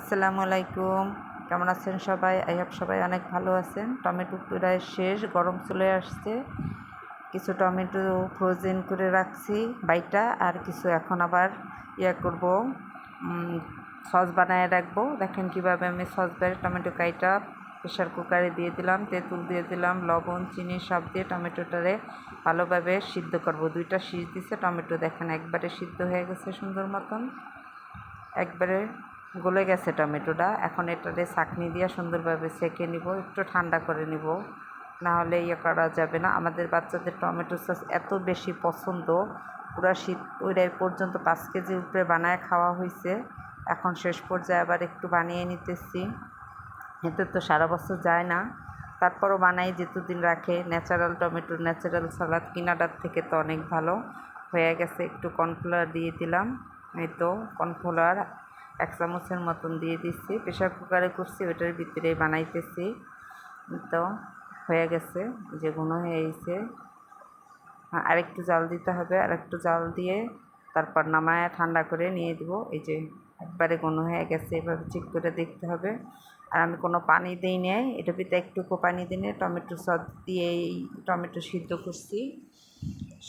আসসালামু আলাইকুম। কেমন আছেন সবাই? আই হোপ সবাই অনেক ভালো আছেন। টমেটো প্রায় শেষ, গরম চলে আসছে। কিছু টমেটো ফ্রোজেন করে রাখছি, বাইটা, আর কিছু এখন আবার ইয়া করব সস বানায় রাখব। দেখেন কীভাবে আমি সস বাইরে টমেটো কাইটা প্রেশার কুকারে দিয়ে দিলাম, তেঁতুল দিয়ে দিলাম, লবণ, চিনি সব দিয়ে টমেটোটারে ভালোভাবে সিদ্ধ করব। দুইটা সিজ দিছে, টমেটো দেখেন একবারে সিদ্ধ হয়ে গেছে সুন্দর মতন। একবারে গলে গেছে টমেটোটা। এখন এটারে চাকনি দিয়ে সুন্দরভাবে সেঁকে নিব, একটু ঠান্ডা করে নিব। না হলে ইয়ে করা যাবে না। আমাদের বাচ্চাদের টমেটো সস এত বেশি পছন্দ। পুরা শীত ওইটাই পর্যন্ত পাঁচ কেজি উপরে বানায় খাওয়া হয়েছে এখন শেষ পর্যায়ে আবার একটু বানিয়ে নিতেছি। এতে তো সারা বছর যায় না। তারপরও বানাই যেতদিন রাখে। ন্যাচারাল টমেটো ন্যাচারাল সালাদ কিনাটার থেকে তো অনেক ভালো। হয়ে গেছে, একটু কর্নফ্লাওয়ার দিয়ে দিলাম। এই তো, কর্নফ্লাওয়ার এক চামচের মতন দিয়ে দিচ্ছি। প্রেশার কুকারে করছি, ওটার ভিতরে বানাইতেছি। তো হয়ে গেছে যে গুঁড়ো হয়ে গেছে আরেকটু জাল দিতে হবে। আর একটু জাল দিয়ে তারপর নামায় ঠান্ডা করে নিয়ে দিব। এই যে একবারে ঘন হয়ে গেছে, এভাবে চেক করে দেখতে হবে। আর আমি কোনো পানি দিই নাই। এটা ভিতরে একটুকু পানি দিই দিনে টমেটো সস দিয়ে এই টমেটো সিদ্ধ করছি।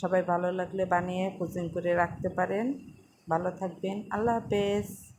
সবাই ভালো লাগলে বানিয়ে কোচিং করে রাখতে পারেন। ভালো থাকবেন। আল্লাহ হাফেজ।